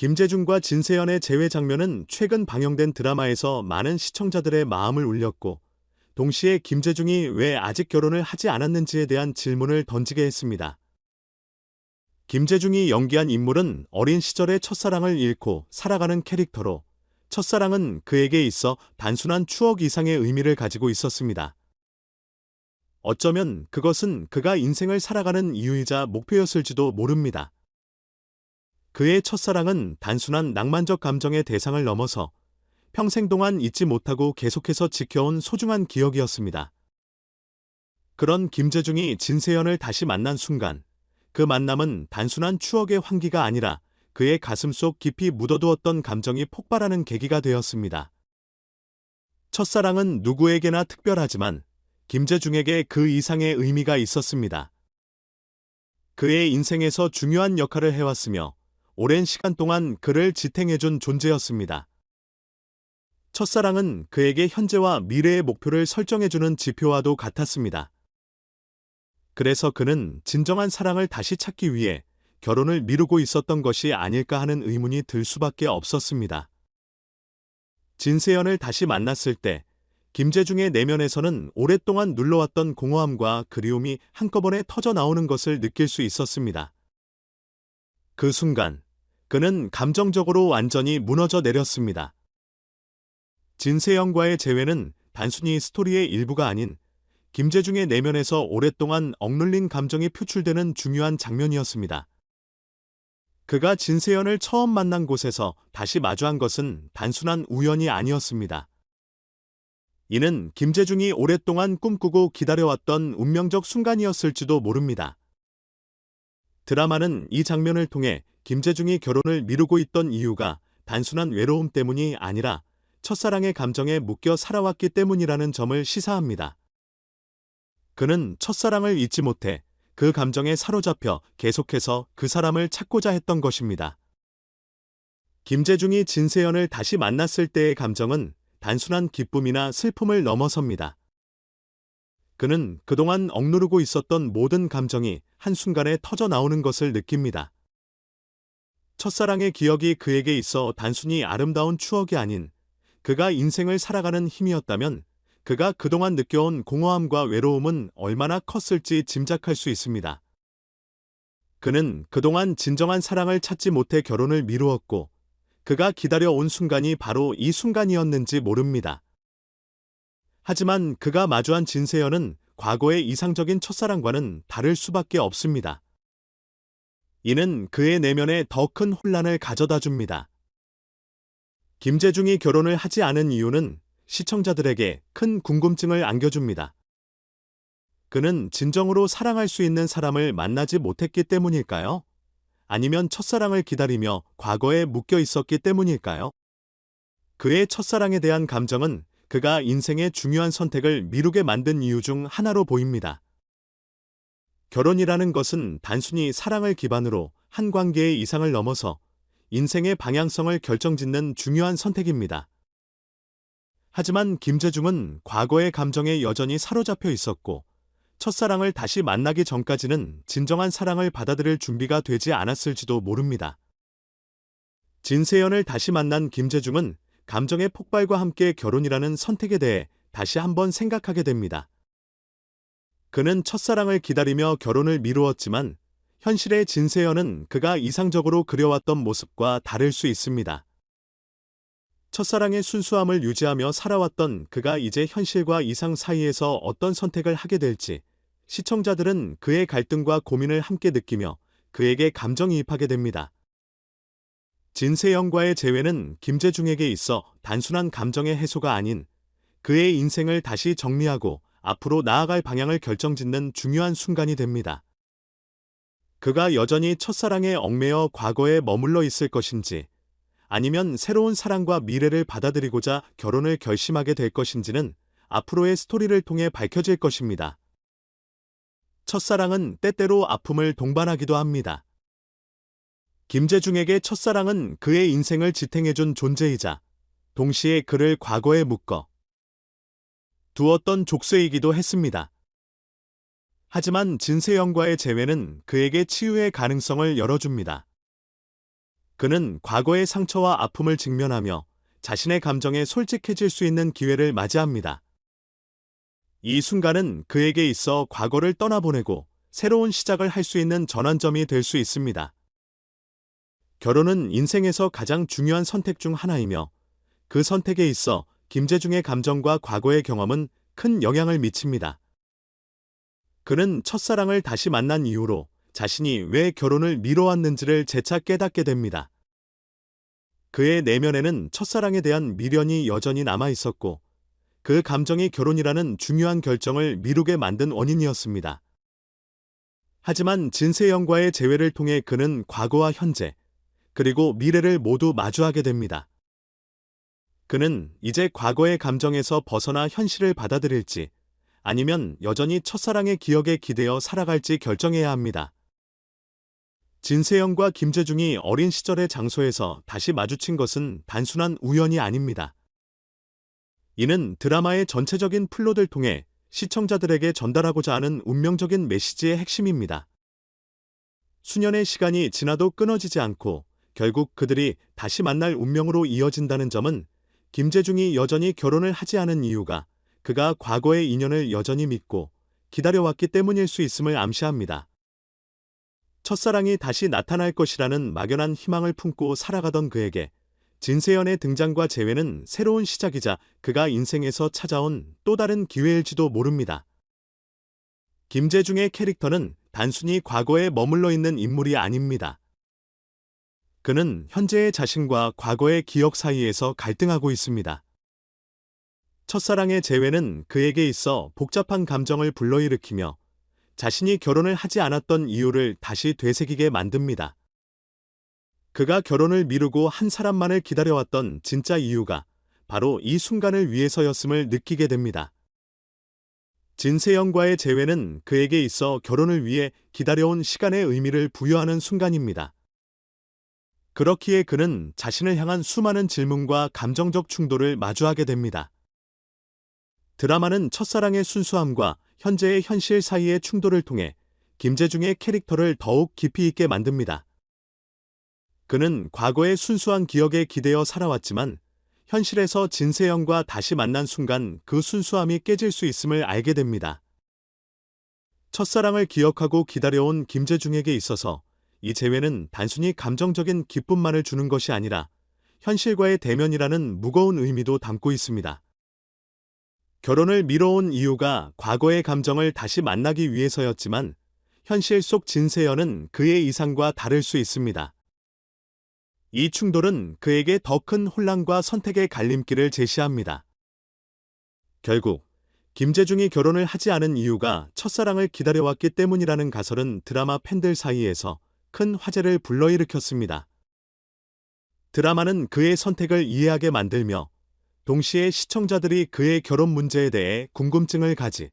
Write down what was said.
김재중과 진세연의 재회 장면은 최근 방영된 드라마에서 많은 시청자들의 마음을 울렸고, 동시에 김재중이 왜 아직 결혼을 하지 않았는지에 대한 질문을 던지게 했습니다. 김재중이 연기한 인물은 어린 시절의 첫사랑을 잃고 살아가는 캐릭터로, 첫사랑은 그에게 있어 단순한 추억 이상의 의미를 가지고 있었습니다. 어쩌면 그것은 그가 인생을 살아가는 이유이자 목표였을지도 모릅니다. 그의 첫사랑은 단순한 낭만적 감정의 대상을 넘어서 평생 동안 잊지 못하고 계속해서 지켜온 소중한 기억이었습니다. 그런 김재중이 진세연을 다시 만난 순간, 그 만남은 단순한 추억의 환기가 아니라 그의 가슴 속 깊이 묻어두었던 감정이 폭발하는 계기가 되었습니다. 첫사랑은 누구에게나 특별하지만 김재중에게 그 이상의 의미가 있었습니다. 그의 인생에서 중요한 역할을 해왔으며 오랜 시간 동안 그를 지탱해준 존재였습니다. 첫사랑은 그에게 현재와 미래의 목표를 설정해주는 지표와도 같았습니다. 그래서 그는 진정한 사랑을 다시 찾기 위해 결혼을 미루고 있었던 것이 아닐까 하는 의문이 들 수밖에 없었습니다. 진세연을 다시 만났을 때 김재중의 내면에서는 오랫동안 눌러왔던 공허함과 그리움이 한꺼번에 터져 나오는 것을 느낄 수 있었습니다. 그 순간 그는 감정적으로 완전히 무너져 내렸습니다. 진세영과의 재회는 단순히 스토리의 일부가 아닌 김재중의 내면에서 오랫동안 억눌린 감정이 표출되는 중요한 장면이었습니다. 그가 진세연을 처음 만난 곳에서 다시 마주한 것은 단순한 우연이 아니었습니다. 이는 김재중이 오랫동안 꿈꾸고 기다려왔던 운명적 순간이었을지도 모릅니다. 드라마는 이 장면을 통해 김재중이 결혼을 미루고 있던 이유가 단순한 외로움 때문이 아니라 첫사랑의 감정에 묶여 살아왔기 때문이라는 점을 시사합니다. 그는 첫사랑을 잊지 못해 그 감정에 사로잡혀 계속해서 그 사람을 찾고자 했던 것입니다. 김재중이 진세연을 다시 만났을 때의 감정은 단순한 기쁨이나 슬픔을 넘어섭니다. 그는 그동안 억누르고 있었던 모든 감정이 한순간에 터져 나오는 것을 느낍니다. 첫사랑의 기억이 그에게 있어 단순히 아름다운 추억이 아닌 그가 인생을 살아가는 힘이었다면 그가 그동안 느껴온 공허함과 외로움은 얼마나 컸을지 짐작할 수 있습니다. 그는 그동안 진정한 사랑을 찾지 못해 결혼을 미루었고 그가 기다려온 순간이 바로 이 순간이었는지 모릅니다. 하지만 그가 마주한 진세연은 과거의 이상적인 첫사랑과는 다를 수밖에 없습니다. 이는 그의 내면에 더 큰 혼란을 가져다 줍니다. 김재중이 결혼을 하지 않은 이유는 시청자들에게 큰 궁금증을 안겨줍니다. 그는 진정으로 사랑할 수 있는 사람을 만나지 못했기 때문일까요? 아니면 첫사랑을 기다리며 과거에 묶여 있었기 때문일까요? 그의 첫사랑에 대한 감정은 그가 인생의 중요한 선택을 미루게 만든 이유 중 하나로 보입니다. 결혼이라는 것은 단순히 사랑을 기반으로 한 관계의 이상을 넘어서 인생의 방향성을 결정짓는 중요한 선택입니다. 하지만 김재중은 과거의 감정에 여전히 사로잡혀 있었고 첫사랑을 다시 만나기 전까지는 진정한 사랑을 받아들일 준비가 되지 않았을지도 모릅니다. 진세연을 다시 만난 김재중은 감정의 폭발과 함께 결혼이라는 선택에 대해 다시 한번 생각하게 됩니다. 그는 첫사랑을 기다리며 결혼을 미루었지만 현실의 진세연은 그가 이상적으로 그려왔던 모습과 다를 수 있습니다. 첫사랑의 순수함을 유지하며 살아왔던 그가 이제 현실과 이상 사이에서 어떤 선택을 하게 될지 시청자들은 그의 갈등과 고민을 함께 느끼며 그에게 감정이입하게 됩니다. 진세영과의 재회는 김재중에게 있어 단순한 감정의 해소가 아닌 그의 인생을 다시 정리하고 앞으로 나아갈 방향을 결정짓는 중요한 순간이 됩니다. 그가 여전히 첫사랑에 얽매여 과거에 머물러 있을 것인지 아니면 새로운 사랑과 미래를 받아들이고자 결혼을 결심하게 될 것인지는 앞으로의 스토리를 통해 밝혀질 것입니다. 첫사랑은 때때로 아픔을 동반하기도 합니다. 김재중에게 첫사랑은 그의 인생을 지탱해준 존재이자 동시에 그를 과거에 묶어 두었던 족쇄이기도 했습니다. 하지만 진세영과의 재회는 그에게 치유의 가능성을 열어줍니다. 그는 과거의 상처와 아픔을 직면하며 자신의 감정에 솔직해질 수 있는 기회를 맞이합니다. 이 순간은 그에게 있어 과거를 떠나보내고 새로운 시작을 할 수 있는 전환점이 될 수 있습니다. 결혼은 인생에서 가장 중요한 선택 중 하나이며 그 선택에 있어 김재중의 감정과 과거의 경험은 큰 영향을 미칩니다. 그는 첫사랑을 다시 만난 이후로 자신이 왜 결혼을 미뤄왔는지를 재차 깨닫게 됩니다. 그의 내면에는 첫사랑에 대한 미련이 여전히 남아 있었고 그 감정이 결혼이라는 중요한 결정을 미루게 만든 원인이었습니다. 하지만 진세영과의 재회를 통해 그는 과거와 현재, 그리고 미래를 모두 마주하게 됩니다. 그는 이제 과거의 감정에서 벗어나 현실을 받아들일지 아니면 여전히 첫사랑의 기억에 기대어 살아갈지 결정해야 합니다. 진세영과 김재중이 어린 시절의 장소에서 다시 마주친 것은 단순한 우연이 아닙니다. 이는 드라마의 전체적인 플롯을 통해 시청자들에게 전달하고자 하는 운명적인 메시지의 핵심입니다. 수년의 시간이 지나도 끊어지지 않고 결국 그들이 다시 만날 운명으로 이어진다는 점은 김재중이 여전히 결혼을 하지 않은 이유가 그가 과거의 인연을 여전히 믿고 기다려왔기 때문일 수 있음을 암시합니다. 첫사랑이 다시 나타날 것이라는 막연한 희망을 품고 살아가던 그에게 진세연의 등장과 재회는 새로운 시작이자 그가 인생에서 찾아온 또 다른 기회일지도 모릅니다. 김재중의 캐릭터는 단순히 과거에 머물러 있는 인물이 아닙니다. 그는 현재의 자신과 과거의 기억 사이에서 갈등하고 있습니다. 첫사랑의 재회는 그에게 있어 복잡한 감정을 불러일으키며 자신이 결혼을 하지 않았던 이유를 다시 되새기게 만듭니다. 그가 결혼을 미루고 한 사람만을 기다려왔던 진짜 이유가 바로 이 순간을 위해서였음을 느끼게 됩니다. 진세영과의 재회는 그에게 있어 결혼을 위해 기다려온 시간의 의미를 부여하는 순간입니다. 그렇기에 그는 자신을 향한 수많은 질문과 감정적 충돌을 마주하게 됩니다. 드라마는 첫사랑의 순수함과 현재의 현실 사이의 충돌을 통해 김재중의 캐릭터를 더욱 깊이 있게 만듭니다. 그는 과거의 순수한 기억에 기대어 살아왔지만 현실에서 진세영과 다시 만난 순간 그 순수함이 깨질 수 있음을 알게 됩니다. 첫사랑을 기억하고 기다려온 김재중에게 있어서 이 재회는 단순히 감정적인 기쁨만을 주는 것이 아니라 현실과의 대면이라는 무거운 의미도 담고 있습니다. 결혼을 미뤄온 이유가 과거의 감정을 다시 만나기 위해서였지만 현실 속 진세연은 그의 이상과 다를 수 있습니다. 이 충돌은 그에게 더 큰 혼란과 선택의 갈림길을 제시합니다. 결국 김재중이 결혼을 하지 않은 이유가 첫사랑을 기다려왔기 때문이라는 가설은 드라마 팬들 사이에서 큰 화제를 불러일으켰습니다. 드라마는 그의 선택을 이해하게 만들며 동시에 시청자들이 그의 결혼 문제에 대해 궁금증을 가지